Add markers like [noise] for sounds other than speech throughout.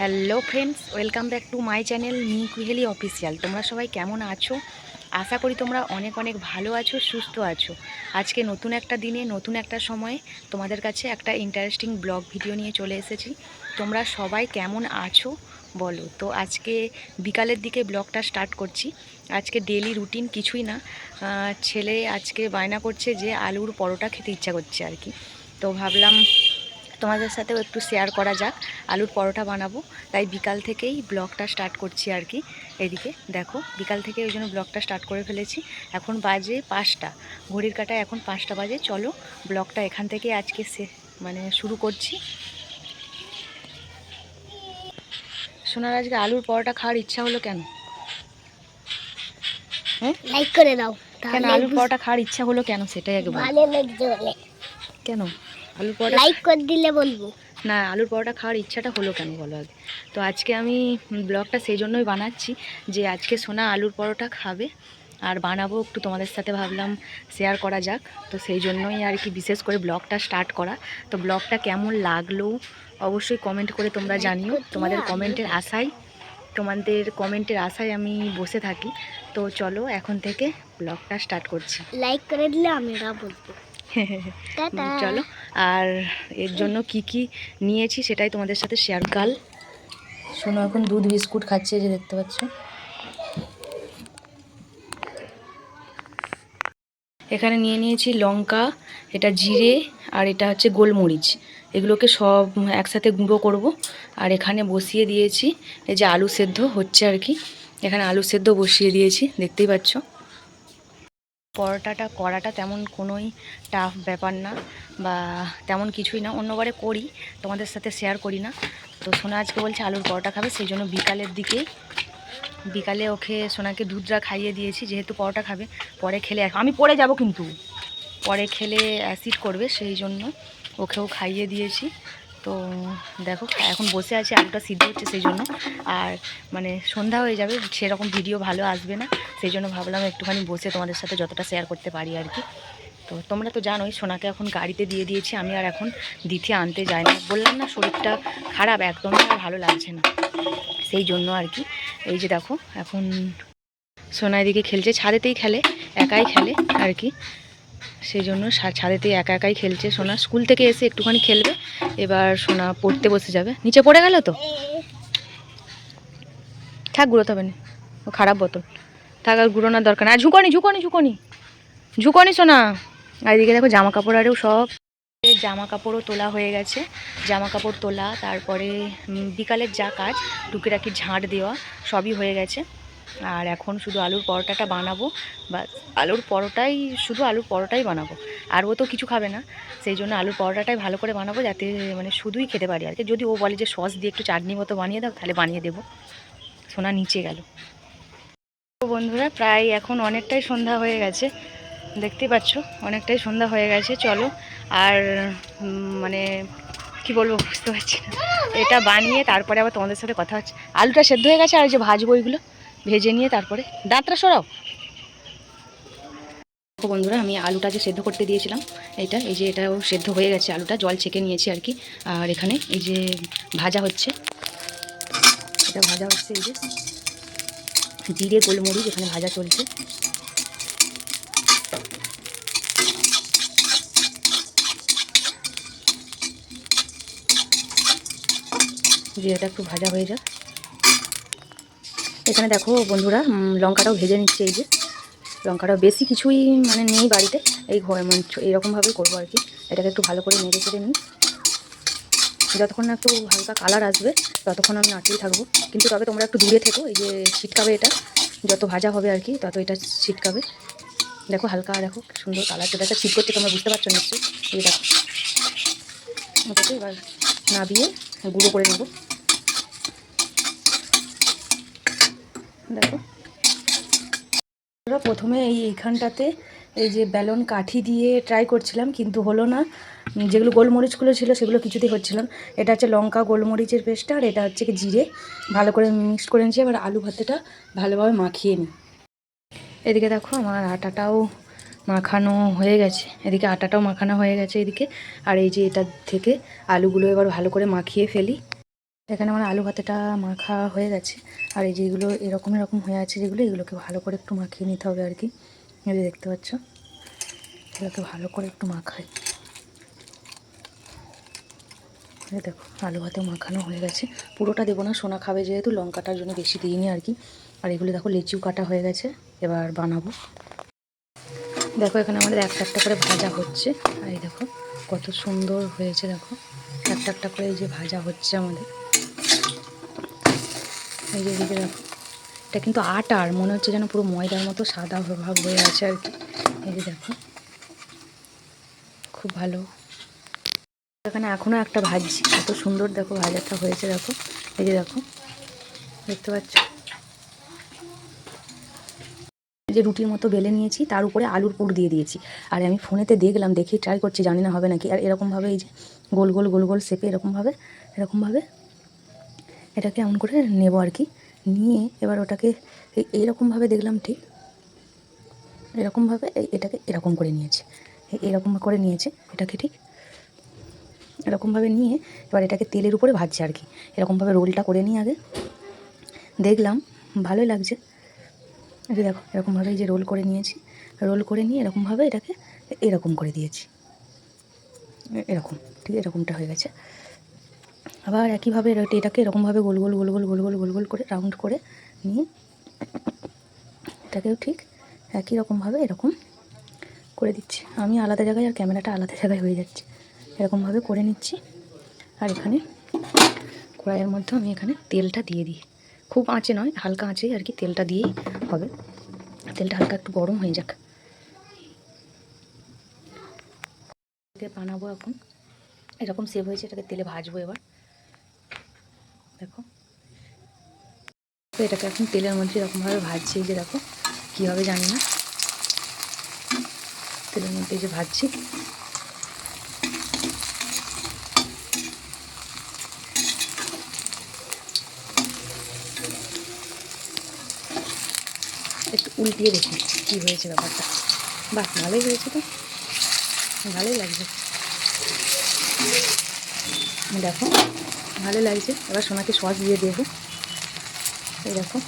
Hello friends welcome back to my channel me Kuheli official তোমরা সবাই কেমন আছো? আশা করি তোমরা অনেক অনেক ভালো আছো, সুস্থ আছো। আজকে নতুন একটা দিনে, নতুন একটা সময়ে তোমাদের কাছে একটা ইন্টারেস্টিং ব্লগ ভিডিও নিয়ে চলে এসেছি। তোমরা সবাই কেমন আছো বলো? তো আজকে বিকালের দিকে ব্লগটা স্টার্ট করছি। আজকে ডেলি রুটিন কিছুই না। ছেলে আজকে বায়না করছে যে আলুর পরোটা খেতে ইচ্ছা করছে আর কি। তো ভাবলাম তোমাদের সাথেও একটু শেয়ার করা যাক। আলুর পরোটা বানাবো। তাই বিকাল থেকেই ব্লগটা স্টার্ট করছি আর কি। এদিকে দেখো বিকাল থেকে ওই জন্য ব্লগটা স্টার্ট করে ফেলেছি। এখন বাজে পাঁচটা। ঘড়ির কাটায় এখন পাঁচটা বাজে। চলো ব্লগটা এখান থেকে আজকে সে মানে শুরু করছি। সোনার আজকে আলুর পরোটা খাওয়ার ইচ্ছা হলো কেন? হ্যাঁ? লাইক করে দাও কেন আলুর পরোটা খাওয়ার ইচ্ছা হলো কেন? সেটাই আগে ভালো লাগছে কেন? আলুর পরোটা লাইক করে দিলে বলব। না আলুর পরোটা খাওয়ার ইচ্ছাটা হলো কেন বলো আগে? তো আজকে আমি ব্লগটা সেই জন্যই বানাচ্ছি যে আজকে সোনা আলুর পরোটা খাবে আর বানাবো একটু তোমাদের সাথে ভাবলাম শেয়ার করা যাক। তো সেই জন্যই আর কি বিশেষ করে ব্লগটা স্টার্ট করা। তো ব্লগটা কেমন লাগল অবশ্যই কমেন্ট করে তোমরা জানিও। তোমাদের কমেন্টের আশায় তোমাদের কমেন্টের আশায় আমি বসে থাকি। তো চলো এখন থেকে ব্লগটা স্টার্ট করছি। লাইক করে দিলে আমরা বলব। চলো। আর এর জন্য কি কি নিয়েছি সেটাই তোমাদের সাথে শেয়ার কাল। শোনো এখন দুধ বিস্কুট খাচ্ছে যে দেখতে পাচ্ছ। এখানে নিয়ে নিয়েছি লঙ্কা এটা জিরে আর এটা হচ্ছে গোলমরিচ। এগুলোকে সব একসাথে গুঁড়ো করব। আর এখানে বসিয়ে দিয়েছি এই যে আলু সেদ্ধ হচ্ছে আর কি। এখানে আলু সেদ্ধ বসিয়ে দিয়েছি দেখতেই পাচ্ছ। পরোটাটা করাটা তেমন কোনোই টাফ ব্যাপার না বা তেমন কিছুই না। অন্যবারে করি, তোমাদের সাথে শেয়ার করি না। তো সোনা আজকে বলছে আলুর পরোটা খাবে, সেই জন্য বিকালের দিকেই। বিকালে ওকে সোনাকে দুধটা খাইয়ে দিয়েছি, যেহেতু পরোটা খাবে, পরে খেলে আমি পরে যাব কিন্তু। পরে খেলে অ্যাসিড করবে, সেই জন্য ওকেও খাইয়ে দিয়েছি। তো দেখো, এখন বসে আছে, আলুটা সিদ্ধ হচ্ছে সেই জন্য। আর মানে সন্ধ্যা হয়ে যাবে, সেরকম ভিডিও ভালো আসবে না। সেই জন্য ভাবলাম একটুখানি বসে তোমাদের সাথে যতটা শেয়ার করতে পারি আর কি। তো তোমরা তো জানোই, সোনাকে এখন গাড়িতে দিয়ে দিয়েছি, আমি আর এখন দিতে আনতে যাই না। বললাম না, শরীরটা খারাপ একদমই আর ভালো লাগছে না। সেই জন্য আর কি, এই যে দেখো, এখন সোনা এদিকে খেলছে, ছাদেতেই খেলে, একাই খেলে আর কি। সেই জন্য ছাদেতেই একা একাই খেলছে। সোনা স্কুল থেকে এসে একটুখানি খেলবে। এবার সোনা পড়তে বসে যাবে। নিচে পড়ে গেল তো? থাক, গুঁড়োতে হবে না। ও খারাপ বোতল। থাক, আর গুঁড়োনোর দরকার না আর ঝুঁকনি ঝুঁকনি ঝুঁকনি। ঝুঁকনি, সোনা। আর এদিকে দেখো জামা কাপড় আরেও সব। জামা কাপড়ও তোলা হয়ে গেছে। জামা কাপড় তোলা, তারপরে বিকালের যা কাজ, টুকিটাকি ঝাঁট দেওয়া, সবই হয়ে গেছে। আর এখন শুধু আলুর পরোটাটা বানাবো বা আলুর পরোটাই, শুধু আলুর পরোটাই বানাবো। আর ও তো কিছু খাবে না, সেই জন্য আলুর পরোটাটাই ভালো করে বানাবো যাতে মানে শুধুই খেতে পারি আর কি। যদি ও বলে যে সস দিয়ে একটু চাটনি মতো বানিয়ে দাও, তাহলে বানিয়ে দেবো। সোনা নিচে গেল। বন্ধুরা, প্রায় এখন অনেকটাই সন্ধ্যা হয়ে গেছে। দেখতেই পাচ্ছ, অনেকটাই সন্ধ্যা হয়ে গেছে, চলো। আর মানে কি বলব, বুঝতে পারছি না। এটা বানিয়ে তারপরে আবার তোমাদের সাথে কথা হচ্ছে। আলুটা সেদ্ধ হয়ে গেছে আর যে ভাজবো ওইগুলো। ভেজে নিয়ে তারপরে দাঁতটা সরাও। বন্ধুরা, আমি আলুটা যে সেদ্ধ করতে দিয়েছিলাম, এটা এই যে এটাও সেদ্ধ হয়ে গেছে, আলুটা জল ছেঁকে নিয়েছি আর কি। আর এখানে এই যে ভাজা হচ্ছে, এটা ভাজা হচ্ছে এই যে জিরে, গোলমরিচ, এখানে ভাজা চলছে। জিরেটা একটু ভাজা হয়ে যাক। এখানে দেখো বন্ধুরা লঙ্কাটাও ভেজে নিচ্ছে এই যে। লঙ্কাটাও বেশি কিছুই মানে নেই বাড়িতে, এই ঘরে মানে এইরকমভাবেই করব আর কি। এটাকে একটু ভালো করে নেড়ে চেড়ে নিই। যতক্ষণ না একটু হালকা কালার আসবে, ততক্ষণ আমি নাড়তেই থাকব। কিন্তু তবে তোমরা একটু দূরে থেকো, এই যে ছিটকাবে এটা। যত ভাজা হবে আর কি, তত এটা ছিটকাবে। দেখো হালকা, দেখো সুন্দর কালার যেটা ছিট করছে তোমরা বুঝতে পারছ নিশ্চয়ই। এই দেখো। ওটাকে এবার নাবিয়ে গুঁড়ো করে নেব। দেখো। প্রথমে এই এইখানটাতে এই যে ব্যালন কাঠি দিয়ে ট্রাই করছিলাম, কিন্তু হলো না। যেগুলো গোলমরিচগুলো ছিল সেগুলো কিছুতেই হচ্ছিল না। এটা হচ্ছে লঙ্কা গোলমরিচের পেস্টটা আর এটা হচ্ছে জিরে। ভালো করে মিক্স করে নিচ্ছি এবার আলু ভাতেটা ভালোভাবে মাখিয়ে নিই। এদিকে দেখো আমার আটাটাও মাখানো হয়ে গেছে। এদিকে আটাটাও মাখানো হয়ে গেছে এদিকে। আর এই যে এটা থেকে আলুগুলো এবার ভালো করে মাখিয়ে ফেলি। এখানে আমার আলু ভাতেটা মাখা হয়ে গেছে। আর এই যেগুলো এরকম এরকম হয়ে আছে যেগুলো, এগুলোকে ভালো করে একটু মাখিয়ে নিতে হবে আর কি। যে দেখতে পাচ্ছ, এগুলোকে ভালো করে একটু মাখাই। দেখো, আলু ভাতে মাখানো হয়ে গেছে। পুরোটা দেবো না, সোনা খাবে যেহেতু, লঙ্কাটার জন্য বেশি দিইনি আর কি। আর এগুলো দেখো লিচিও কাটা হয়ে গেছে, এবার বানাবো। দেখো, এখানে আমাদের একটা একটা করে ভাজা হচ্ছে। আর এই দেখো, কত সুন্দর হয়েছে, দেখো। একটা একটা করে এই যে ভাজা হচ্ছে আমাদের। এই যে এদিকে দেখো। এটা কিন্তু আটার, মনে হচ্ছে যেন পুরো ময়দার মতো সাদা ভাব হয়ে আছে আর কি। এই যে দেখো। খুব ভালো। এখানে এখনও একটা ভাজছি। এত সুন্দর দেখো ভাজাটা হয়েছে, দেখো। এই যে দেখো। দেখতে পাচ্ছ? যে রুটির মতো বেলে নিয়েছি, তার উপরে আলুর পুর দিয়ে দিয়েছি। আর আমি ফোনেতে দেখলাম, দেখে ট্রাই করছি, জানি না হবে নাকি। আর এরকমভাবে এই যে গোল গোল গোল গোল শেপে এরকমভাবে এরকমভাবে এটাকে এমন করে নেব আর কি। নিয়ে এবার ওটাকে এই- এইরকমভাবে দেখলাম ঠিক। এরকমভাবে এটাকে এরকম করে নিয়েছি। এরকম করে নিয়েছে এটাকে ঠিক। এরকমভাবে নিয়ে এবার এটাকে তেলের উপরে ভাজছে আর কি। এরকমভাবে রোলটা করে নিয়ে আগে। দেখলাম ভালোই লাগছে। এই দেখো এরকমভাবে যে রোল করে নিয়েছি। রোল করে নিয়ে এরকমভাবে এটাকে এরকম করে দিয়েছি। এরকম, ঠিক এরকমটা হয়ে গেছে। আবার একইভাবে এটাকে এরকমভাবে গোল গোল গোল গোল গোল গোল গোল গোল করে রাউন্ড করে নিয়ে এটাকেও ঠিক একই রকমভাবে এরকম করে দিচ্ছি। আমি আলাদা জায়গায় আর ক্যামেরাটা আলাদা জায়গায় হয়ে যাচ্ছে। এরকমভাবে করে নিচ্ছি। আর এখানে কড়াইয়ের মধ্যে আমি এখানে তেলটা দিয়ে দিই। খুব আঁচে নয়, হালকা আঁচেই আর কি তেলটা দিয়েই হবে। তেলটা হালকা একটু গরম হয়ে যাক। বানাবো এখন। এরকম সেভ হয়েছে, এটাকে তেলে ভাজবো এবার দেখো তো এটাকে এখন তেলের মধ্যে এরকমভাবে ভাজছি যে দেখো কী হবে জানি না। তেলের মধ্যে যে ভাজছি। একটু উল্টিয়ে দেখি কী হয়েছে ব্যাপারটা। বাহ, ভালোই হয়েছে তো। ভালোই লাগছে। দেখো, ভালো লাগছে। এবার সোনাকে সস দিয়ে দেবো। দেখো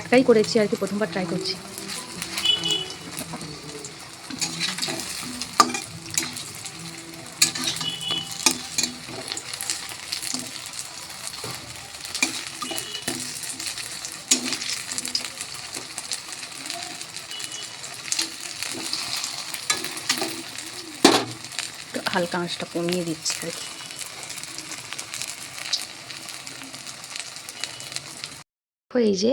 একটাই করেছি আর কি প্রথমবার ট্রাই করছি। হালকা আঁচটা কমিয়ে দিচ্ছি আর কি। এই যে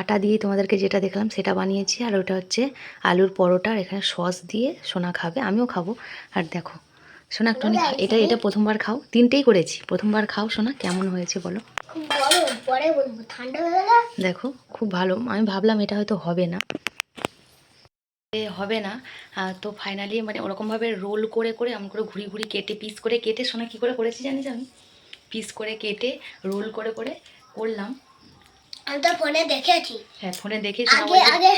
আটা দিয়ে তোমাদেরকে যেটা দেখলাম সেটা বানিয়েছি আর ওটা হচ্ছে আলুর পরোটা আর এখানে সস দিয়ে সোনা খাবে আমিও খাব। আর দেখো সোনা একটু এটা এটা প্রথমবার খাও তিনটেই করেছি। প্রথমবার খাও সোনা কেমন হয়েছে বলো? দেখো খুব ভালো আমি ভাবলাম এটা হয়তো হবে না। হবে না। তো ফাইনালি মানে ওরকমভাবে রোল করে করে আমি করে ঘুরি ঘুরি কেটে পিস করে কেটে সোনা কী করে করেছি জানিস আমি? পিস করে কেটে রোল করে করে করলাম। আমি তো ফোনে দেখেছি। হ্যাঁ ফোনে দেখেছি আগে আগে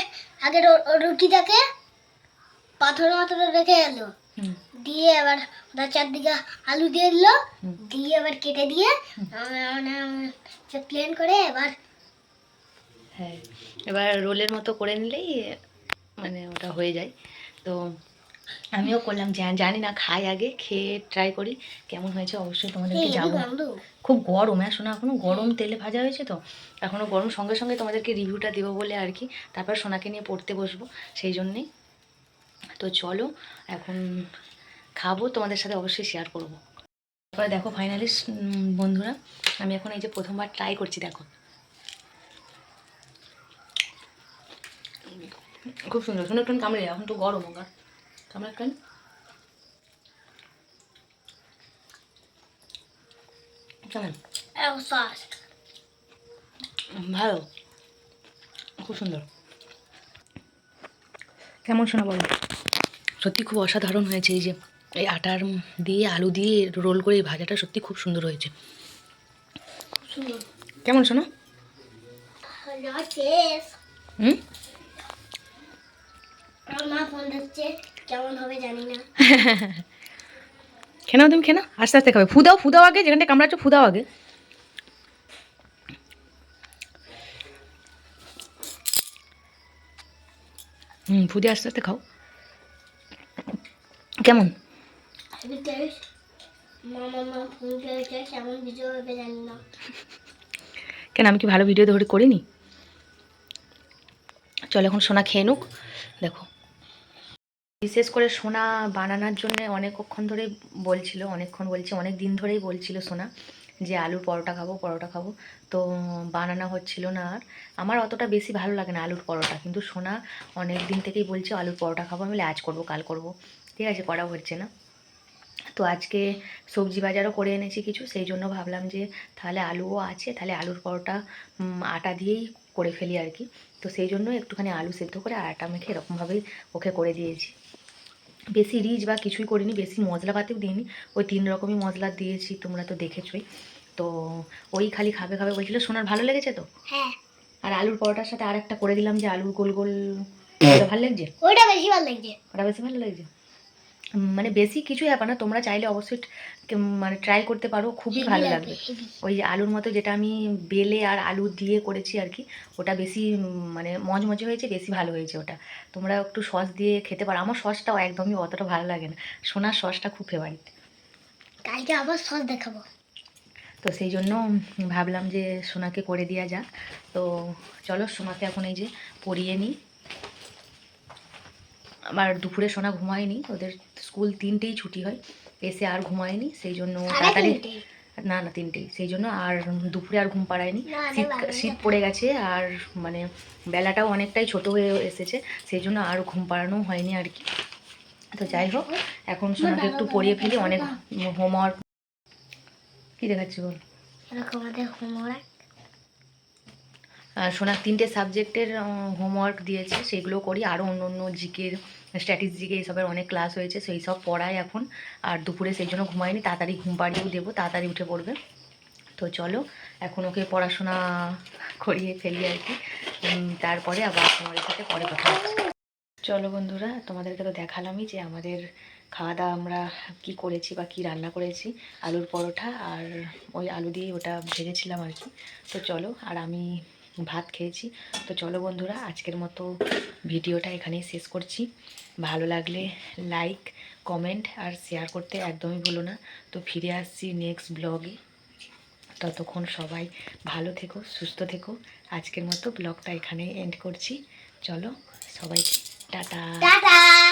আগে রুটিটাকে পাথর মাথরে রেখে এলো। দিয়ে এবার ওটা চারদিকে আলু দিয়ে দিল। দিয়ে এবার কেটে দিয়ে মানে প্লেন করে এবার হ্যাঁ এবার রোলের মতো করে নিলেই মানে ওটা হয়ে যায়। তো আমিও করলাম জানি না খাই আগে খেয়ে ট্রাই করি কেমন হয়েছে অবশ্যই তোমাদেরকে গন্ধ। খুব গরম হ্যাঁ শোনা এখনও গরম তেলে ভাজা হয়েছে তো? এখনও গরম সঙ্গে সঙ্গে তোমাদেরকে রিভিউটা দেবো বলে আর কি। তারপর সোনাকে নিয়ে পড়তে বসবো সেই জন্যেই। তো চলো এখন খাব তোমাদের সাথে অবশ্যই শেয়ার করব। তারপরে দেখো ফাইনালি বন্ধুরা আমি এখন এই যে প্রথমবার ট্রাই করছি দেখো। খুব সুন্দর সুন্দর একটু কামড়ে এখন তো গরম ওগা। কামড়ে একটু কেমন ভালো। খুব সুন্দর। কেমন শোনা বলো? সত্যি খুব অসাধারণ হয়েছে এই যে এই আটার দিয়ে আলু দিয়ে রোল করে এই ভাজাটা সত্যি খুব সুন্দর হয়েছে। সুন্দর। কেমন শোনো যা শেষ। হুম ফোন ধরছে কেমন হবে জানি না। [laughs] খেনা তুমি খেনা আস্তে আস্তে খাবে। ফুদাও ফুদাও আগে যেখানটা কামড়াচ্ছ ফুদাও আগে। হুম ফুদে আস্তে আস্তে খাও। কেমন? [laughs] কেন আমি কি ভালো ভিডিও ধরে করিনি? চল এখন সোনা খেয়ে নুক দেখো। বিশেষ করে সোনা বানানোর জন্য অনেকক্ষণ ধরে বলছিল, অনেকক্ষণ বলছে, অনেক দিন ধরেই বলছিল সোনা যে আলুর পরোটা খাব পরোটা খাব। তো বানানো হচ্ছিল না আর। আমার অতটা বেশি ভালো লাগে না আলুর পরোটা, কিন্তু সোনা অনেক দিন থেকেই বলছে, আলুর পরোটা খাব, আমি আজ করব, কাল করব। ঠিক আছে, করা হচ্ছে না। তো আজকে সবজি বাজারও করে এনেছি কিছু, সেই জন্য ভাবলাম যে তাহলে আলুও আছে, তাহলে আলুর পরোটা আটা দিয়েই করে ফেলি আর কি। তো সেই জন্য একটুখানি আলু সেদ্ধ করে আটা মেখে এরকমভাবেই ওকে করে দিয়েছি। বেশি রিচ বা কিছুই করিনি বেশি মশলাপাতিও দিইনি। ওই তিন রকমই মশলা দিয়েছি তোমরা তো দেখেছোই। তো ওই খালি খাবে খাবে বলছিল সোনার ভালো লেগেছে তো? হ্যাঁ। আর আলুর পরোটার সাথে আর একটা করে দিলাম যে আলুর গোল গোল। ওটা ভালো লাগছে? ওটা বেশি ভালো লাগছে। ওটা বেশি ভালো লাগছে? মানে বেশি কিছুই ব্যাপার না তোমরা চাইলে অবশ্যই মানে ট্রাই করতে পারো খুবই ভালো লাগবে। ওই আলুর মতো যেটা আমি বেলে আর আলু দিয়ে করেছি আর কি ওটা বেশি মানে মজমজে হয়েছে বেশি ভালো হয়েছে ওটা। তোমরা একটু সস দিয়ে খেতে পারো আমার সসটাও একদমই অতটা ভালো লাগে না সোনার সসটা খুব ফেভারিট কালকে আবার সস দেখাবো। তো সেই জন্য ভাবলাম যে সোনাকে করে দেওয়া যাক। তো চলো সোনাকে এখন এই যে পরিয়ে নিই। আবার দুপুরে সোনা ঘুমায়নি ওদের স্কুল তিনটেই ছুটি হয়। এসে আর ঘুমায়নি সেই জন্য তাড়াতাড়ি না না তিনটেই। সেই জন্য আর দুপুরে আর ঘুম পাড়ায়নি। শীত শীত পড়ে গেছে আর মানে বেলাটাও অনেকটাই ছোট হয়ে এসেছে সেই জন্য আর ঘুম পাড়ানো হয়নি আর কি। তো যাই হোক এখন সোনাকে একটু পড়িয়ে ফেলি অনেক হোমওয়ার্ক। কি দেখাচ্ছি বল? এরকম আমাদের হোমওয়ার্ক। আর সোনার তিনটে সাবজেক্টের হোমওয়ার্ক দিয়েছে সেগুলো করি আরও অন্য অন্য জিকের স্ট্যাটিস্টিকে এইসবের অনেক ক্লাস হয়েছে, সেই সব পড়াই এখন। আর দুপুরে সেই জন্য ঘুমায়নি তাড়াতাড়ি ঘুম পাড়িয়েও দেবো, তাড়াতাড়ি উঠে পড়বে। তো চলো, এখন ওকে পড়াশোনা করিয়ে ফেলি আর কি। তারপরে আবার তোমাদের সাথে পরে কথা চলো বন্ধুরা, তোমাদেরকে তো দেখালামই যে আমাদের খাওয়া দাওয়া আমরা কি করেছি বা কি রান্না করেছি, আলুর পরোটা আর ওই আলু দিয়ে ওটা ভেজেছিলাম আর কি। তো চলো, আর আমি ভাত খেয়েছি। তো চলো বন্ধুরা, আজকের মতো ভিডিওটা এখানেই শেষ করছি। ভালো লাগলে লাইক কমেন্ট আর শেয়ার করতে একদমই ভুলো না। তো ফিরে আসছি নেক্সট ব্লগে ততক্ষণ সবাই ভালো থেকো, সুস্থ থেকো। আজকের মতো ব্লগটা এখানেই এন্ড করছি। চলো সবাইকে, টাটা। টাটা।